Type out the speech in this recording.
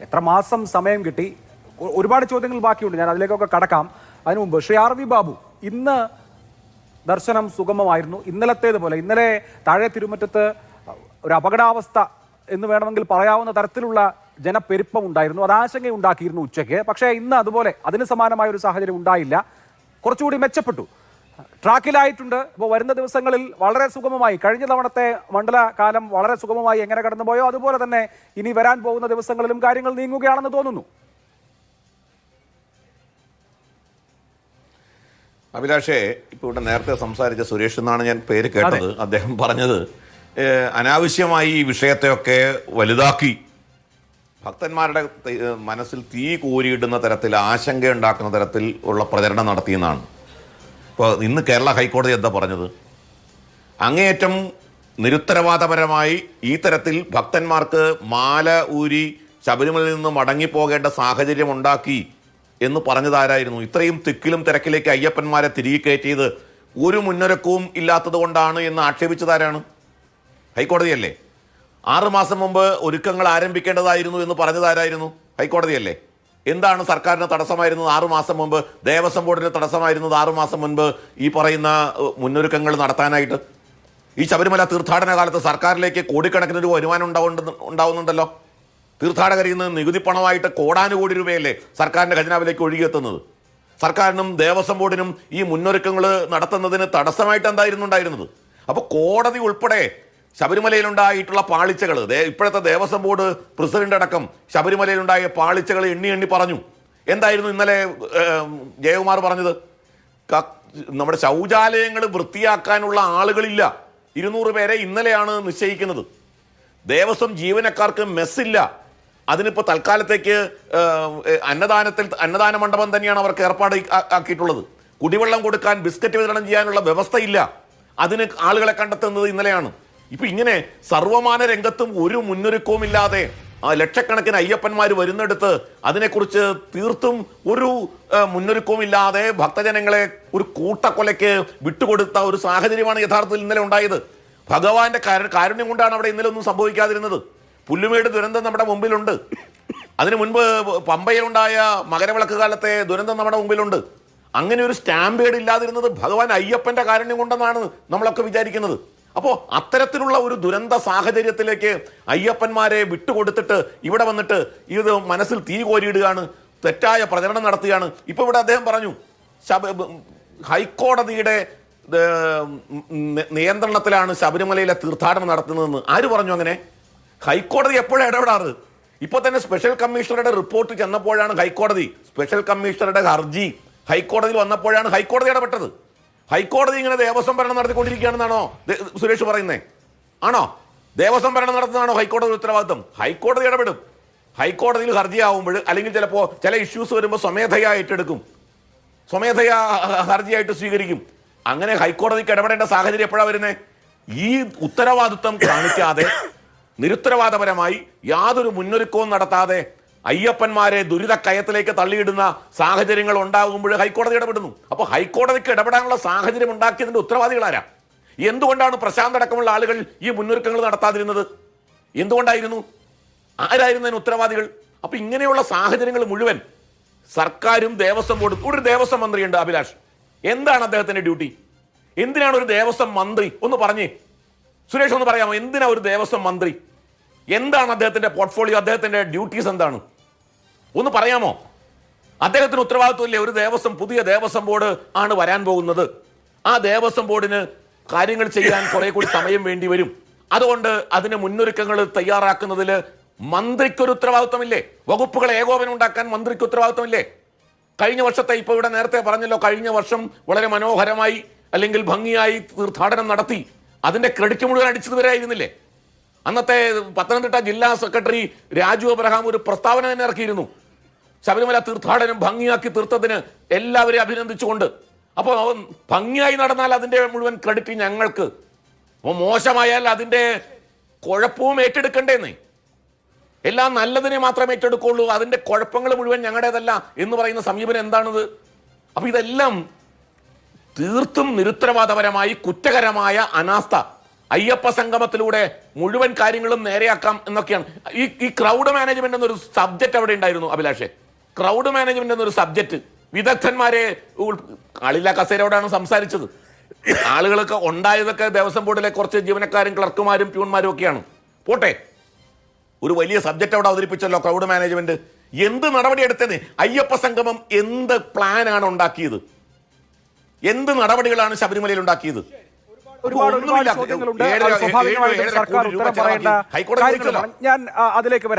എത്ര മാസം സമയം കിട്ടി? ഒരുപാട് ചോദ്യങ്ങൾ ബാക്കിയുണ്ട്. ഞാൻ അതിലേക്കൊക്കെ കടക്കാം. അതിനു മുമ്പ് ശ്രീ ആർ വി ബാബു ഇന്ന് ദർശനം സുഗമമായിരുന്നു. ഇന്നലത്തേതുപോലെ ഇന്നലെ താഴെ തിരുമറ്റത്ത് ഒരു അപകടാവസ്ഥ എന്ന് വേണമെങ്കിൽ പറയാവുന്ന തരത്തിലുള്ള ജനപ്പെരുപ്പം ഉണ്ടായിരുന്നു. അത് ആശങ്കയുണ്ടാക്കിയിരുന്നു ഉച്ചയ്ക്ക്. പക്ഷേ ഇന്ന് അതുപോലെ അതിന് സമാനമായ ഒരു സാഹചര്യം ഉണ്ടായില്ല. കുറച്ചുകൂടി മെച്ചപ്പെട്ടു. ട്രാക്കിലായിട്ടുണ്ട്. ഇപ്പോൾ വരുന്ന ദിവസങ്ങളിൽ വളരെ സുഗമമായി കഴിഞ്ഞ തവണത്തെ മണ്ഡല കാലം വളരെ സുഗമമായി എങ്ങനെ കടന്നുപോയോ അതുപോലെ തന്നെ ഇനി വരാൻ പോകുന്ന ദിവസങ്ങളിലും കാര്യങ്ങൾ നീങ്ങുകയാണെന്ന് തോന്നുന്നു. അഭിലാഷേ ഇപ്പൊ ഇവിടെ നേരത്തെ സംസാരിച്ച സുരേഷ് എന്നാണ് ഞാൻ പേര് കേട്ടത്. അദ്ദേഹം പറഞ്ഞത് അനാവശ്യമായി ഈ വിഷയത്തെയൊക്കെ വലുതാക്കി. ഭക്തന്മാരുടെ മനസ്സിൽ തീ കോരിയിടുന്ന തരത്തിൽ ആശങ്കയുണ്ടാക്കുന്ന തരത്തിൽ ഉള്ള പ്രചരണം നടത്തിയെന്നാണ്. ഇപ്പോൾ ഇന്ന് കേരള ഹൈക്കോടതി എന്താ പറഞ്ഞത്? അങ്ങേയറ്റം നിരുത്തരവാദപരമായി ഈ തരത്തിൽ ഭക്തന്മാർക്ക് മാല ഊരി ശബരിമലയിൽ നിന്ന് മടങ്ങിപ്പോകേണ്ട സാഹചര്യം ഉണ്ടാക്കി എന്ന് പറഞ്ഞതാരായിരുന്നു? ഇത്രയും തിക്കിലും തിരക്കിലേക്ക് അയ്യപ്പന്മാരെ തിരികെ കയറ്റിയത് ഒരു മുന്നൊരുക്കവും ഇല്ലാത്തത് കൊണ്ടാണ് എന്ന് ആക്ഷേപിച്ചതാരാണ്? ഹൈക്കോടതിയല്ലേ? ആറുമാസം മുമ്പ് ഒരുക്കങ്ങൾ ആരംഭിക്കേണ്ടതായിരുന്നു എന്ന് പറഞ്ഞതാരായിരുന്നു? ഹൈക്കോടതിയല്ലേ? എന്താണ് സർക്കാരിന് തടസ്സമായിരുന്നത് ആറുമാസം മുമ്പ്? ദേവസ്വം ബോർഡിന് തടസ്സമായിരുന്നത് ആറുമാസം മുൻപ് ഈ പറയുന്ന മുന്നൊരുക്കങ്ങൾ നടത്താനായിട്ട്? ഈ ശബരിമല തീർത്ഥാടന കാലത്ത് സർക്കാരിലേക്ക് കോടിക്കണക്കിന് രൂപ വരുമാനം ഉണ്ടാവുന്നുണ്ട് ഉണ്ടാവുന്നുണ്ടല്ലോ. തീർത്ഥാടകരിൽ നിന്ന് നികുതി പണമായിട്ട് കോടാനുകോടി രൂപയല്ലേ സർക്കാരിന്റെ ഖജനാവിലേക്ക് ഒഴുകിയെത്തുന്നത്. സർക്കാരിനും ദേവസ്വം ബോർഡിനും ഈ മുന്നൊരുക്കങ്ങൾ നടത്തുന്നതിന് തടസ്സമായിട്ട് എന്തായിരുന്നു ഉണ്ടായിരുന്നത്? അപ്പോൾ കോടതി ഉൾപ്പെടെ ശബരിമലയിലുണ്ടായിട്ടുള്ള പാളിച്ചകൾ ഇപ്പോഴത്തെ ദേവസ്വം ബോർഡ് പ്രസിഡന്റ് അടക്കം ശബരിമലയിലുണ്ടായ പാളിച്ചകൾ എണ്ണി എണ്ണി പറഞ്ഞു. എന്തായിരുന്നു ഇന്നലെ ജയകുമാർ പറഞ്ഞത്? നമ്മുടെ ശൗചാലയങ്ങൾ വൃത്തിയാക്കാനുള്ള ആളുകളില്ല. ഇരുന്നൂറ് പേരെ ഇന്നലെയാണ് നിശ്ചയിക്കുന്നത്. ദേവസ്വം ജീവനക്കാർക്ക് മെസ്സില്ല. അതിനിപ്പോൾ തൽക്കാലത്തേക്ക് അന്നദാനത്തിൽ അന്നദാന മണ്ഡപം തന്നെയാണ് അവർക്ക് ഏർപ്പാട് ആക്കിയിട്ടുള്ളത്. കുടിവെള്ളം കൊടുക്കാൻ ബിസ്ക്കറ്റ് വിതരണം ചെയ്യാനുള്ള വ്യവസ്ഥയില്ല. അതിന് ആളുകളെ കണ്ടെത്തുന്നത് ഇന്നലെയാണ്. ഇപ്പൊ ഇങ്ങനെ സർവമാന രംഗത്തും ഒരു മുന്നൊരുക്കവും ഇല്ലാതെ ആ ലക്ഷക്കണക്കിന് അയ്യപ്പന്മാർ വരുന്നിടത്ത് അതിനെക്കുറിച്ച് തീർത്തും ഒരു മുന്നൊരുക്കവും ഇല്ലാതെ ഭക്തജനങ്ങളെ ഒരു കൂട്ടക്കൊലയ്ക്ക് വിട്ടുകൊടുത്ത ഒരു സാഹചര്യമാണ് യഥാർത്ഥത്തിൽ ഇന്നലെ ഉണ്ടായത്. ഭഗവാന്റെ കാരു- കാരുണ്യം കൊണ്ടാണ് അവിടെ ഇന്നലെ ഒന്നും സംഭവിക്കാതിരുന്നത്. പുല്ലുമേട് ദുരന്തം നമ്മുടെ മുമ്പിലുണ്ട്. അതിനു മുൻപ് പമ്പയിലുണ്ടായ മകരവിളക്ക് കാലത്തെ ദുരന്തം നമ്മുടെ മുമ്പിലുണ്ട്. അങ്ങനെ ഒരു സ്റ്റാമ്പേഡ് ഇല്ലാതിരുന്നത് ഭഗവാൻ അയ്യപ്പന്റെ കാരുണ്യം കൊണ്ടെന്നാണ് നമ്മളൊക്കെ വിചാരിക്കുന്നത്. അപ്പോൾ അത്തരത്തിലുള്ള ഒരു ദുരന്ത സാഹചര്യത്തിലേക്ക് അയ്യപ്പന്മാരെ വിട്ടുകൊടുത്തിട്ട് ഇവിടെ വന്നിട്ട് ഇത് മനസ്സിൽ തീ കോരിയിടുകയാണ് തെറ്റായ പ്രചരണം നടത്തുകയാണ്. ഇപ്പൊ ഇവിടെ അദ്ദേഹം പറഞ്ഞു ഹൈക്കോടതിയുടെ നിയന്ത്രണത്തിലാണ് ശബരിമലയിലെ തീർത്ഥാടനം നടത്തുന്നതെന്ന്. ആര് പറഞ്ഞു അങ്ങനെ? ഹൈക്കോടതി എപ്പോഴാണ് ഇടപെടാറ്? ഇപ്പൊ തന്നെ സ്പെഷ്യൽ കമ്മീഷണറുടെ റിപ്പോർട്ട് ചെന്നപ്പോഴാണ് ഹൈക്കോടതി സ്പെഷ്യൽ കമ്മീഷണറുടെ ഹർജി ഹൈക്കോടതിയിൽ വന്നപ്പോഴാണ് ഹൈക്കോടതി ഇടപെട്ടത്. ഹൈക്കോടതി ഇങ്ങനെ ദേവസ്വം ഭരണം നടത്തിക്കൊണ്ടിരിക്കുകയാണെന്നാണോ സുരേഷ് പറയുന്നേ? ആണോ? ദേവസ്വം ഭരണം നടത്തുന്നതാണോ ഹൈക്കോടതി ഉത്തരവാദിത്വം? ഹൈക്കോടതി ഇടപെടും. ഹൈക്കോടതിയിൽ ഹർജിയാവുമ്പോൾ അല്ലെങ്കിൽ ചിലപ്പോൾ ചില ഇഷ്യൂസ് വരുമ്പോൾ സ്വമേധയാ ഏറ്റെടുക്കും. സ്വമേധയാ ഹർജിയായിട്ട് സ്വീകരിക്കും. അങ്ങനെ ഹൈക്കോടതിക്ക് ഇടപെടേണ്ട സാഹചര്യം എപ്പോഴാണ് വരുന്നത് ഈ ഉത്തരവാദിത്വം കാണിക്കാതെ നിരുത്തരവാദപരമായി യാതൊരു മുന്നൊരുക്കവും നടത്താതെ അയ്യപ്പന്മാരെ ദുരിത ദുരിതക്കയത്തിലേക്ക് തള്ളിയിടുന്ന സാഹചര്യങ്ങൾ ഉണ്ടാകുമ്പോൾ ഹൈക്കോടതി ഇടപെടുന്നു. അപ്പോൾ ഹൈക്കോടതിക്ക് ഇടപെടാനുള്ള സാഹചര്യം ഉണ്ടാക്കിയതിന്റെ ഉത്തരവാദികളാരാ എന്തുകൊണ്ടാണ് പ്രശാന്ത് അടക്കമുള്ള ആളുകൾ ഈ മുന്നൊരുക്കങ്ങൾ നടത്താതിരുന്നത്? എന്തുകൊണ്ടായിരുന്നു? ആരായിരുന്നു അതിന് ഉത്തരവാദികൾ? അപ്പൊ ഇങ്ങനെയുള്ള സാഹചര്യങ്ങൾ മുഴുവൻ സർക്കാരും ദേവസ്വം ബോർഡും ഒരു ദേവസ്വം മന്ത്രിയുണ്ട് അഭിലാഷ്. എന്താണ് അദ്ദേഹത്തിന്റെ ഡ്യൂട്ടി? എന്തിനാണ് ഒരു ദേവസ്വം മന്ത്രി? ഒന്ന് പറഞ്ഞേ. സുരേഷ് ഒന്ന് പറയാമോ? എന്തിനാ ഒരു ദേവസ്വം മന്ത്രി? എന്താണ് അദ്ദേഹത്തിന്റെ പോർട്ട്ഫോളിയോ അദ്ദേഹത്തിന്റെ ഡ്യൂട്ടീസ് എന്താണ്? ഒന്ന് പറയാമോ? അദ്ദേഹത്തിന് ഉത്തരവാദിത്വമില്ലേ? ഒരു ദേവസ്വം പുതിയ ദേവസ്വം ബോർഡ് ആണ് വരാൻ പോകുന്നത്. ആ ദേവസ്വം ബോർഡിന് കാര്യങ്ങൾ ചെയ്യാൻ കുറെ കൂടി സമയം വേണ്ടി വരും. അതുകൊണ്ട് അതിന് മുന്നൊരുക്കങ്ങൾ തയ്യാറാക്കുന്നതിൽ മന്ത്രിക്കൊരു ഉത്തരവാദിത്വമില്ലേ? വകുപ്പുകൾ ഏകോപനം ഉണ്ടാക്കാൻ മന്ത്രിക്ക് ഉത്തരവാദിത്വമില്ലേ? കഴിഞ്ഞ വർഷത്തെ ഇപ്പോൾ ഇവിടെ നേരത്തെ പറഞ്ഞല്ലോ കഴിഞ്ഞ വർഷം വളരെ മനോഹരമായി അല്ലെങ്കിൽ ഭംഗിയായി തീർത്ഥാടനം നടത്തി. അതിന്റെ ക്രെഡിറ്റ് മുഴുവൻ അടിച്ചത് വരായിരുന്നില്ലേ അന്നത്തെ പത്തനംതിട്ട ജില്ലാ സെക്രട്ടറി രാജു അബ്രഹാം ഒരു പ്രസ്താവന തന്നെ ഇറക്കിയിരുന്നു. ശബരിമല തീർത്ഥാടനം ഭംഗിയാക്കി തീർത്തതിന് എല്ലാവരെയും അഭിനന്ദിച്ചുകൊണ്ട്. അപ്പോൾ ഭംഗിയായി നടന്നാൽ അതിന്റെ മുഴുവൻ ക്രെഡിറ്റ് ഞങ്ങൾക്ക്. അപ്പോൾ മോശമായാൽ അതിന്റെ കുഴപ്പവും ഏറ്റെടുക്കണ്ടേന്നേ. എല്ലാം നല്ലതിനെ മാത്രമേ ഏറ്റെടുക്കുള്ളൂ. അതിന്റെ കുഴപ്പങ്ങൾ മുഴുവൻ ഞങ്ങളുടേതല്ല എന്ന് പറയുന്ന സമീപനം എന്താണിത്? അപ്പോൾ ഇതെല്ലാം തീർത്തും നിരുത്തരവാദപരമായി കുറ്റകരമായ അനാസ്ഥ. അയ്യപ്പ സംഗമത്തിലൂടെ മുഴുവൻ കാര്യങ്ങളും നേരെയാക്കാം എന്നൊക്കെയാണ്. ഈ ഈ ക്രൗഡ് മാനേജ്മെന്റ് എന്നൊരു സബ്ജക്റ്റ് അവിടെ ഉണ്ടായിരുന്നു അഭിലാഷെ. ക്രൗഡ് മാനേജ്മെന്റ് എന്നൊരു സബ്ജക്റ്റ് വിദഗ്ധന്മാരെ ആളില്ല കസേരയോടാണ് സംസാരിച്ചത്. ആളുകളൊക്കെ ഉണ്ടായതൊക്കെ ദേവസ്വം ബോർഡിലെ കുറച്ച് ജീവനക്കാരും ക്ലർക്കുമാരും പ്യൂൺമാരും ഒക്കെയാണ്. പോട്ടെ. ഒരു വലിയ സബ്ജക്റ്റ് അവിടെ അവതരിപ്പിച്ചല്ലോ ക്രൗഡ് മാനേജ്മെന്റ് എന്ത് നടപടി എടുത്തത്? അയ്യപ്പ സംഗമം എന്ത് പ്ലാനാണ് ഉണ്ടാക്കിയത്? എന്ത് നടപടികളാണ് ശബരിമലയിൽ ഉണ്ടാക്കിയത്? ഞാൻ അതിലേക്ക് വരാം.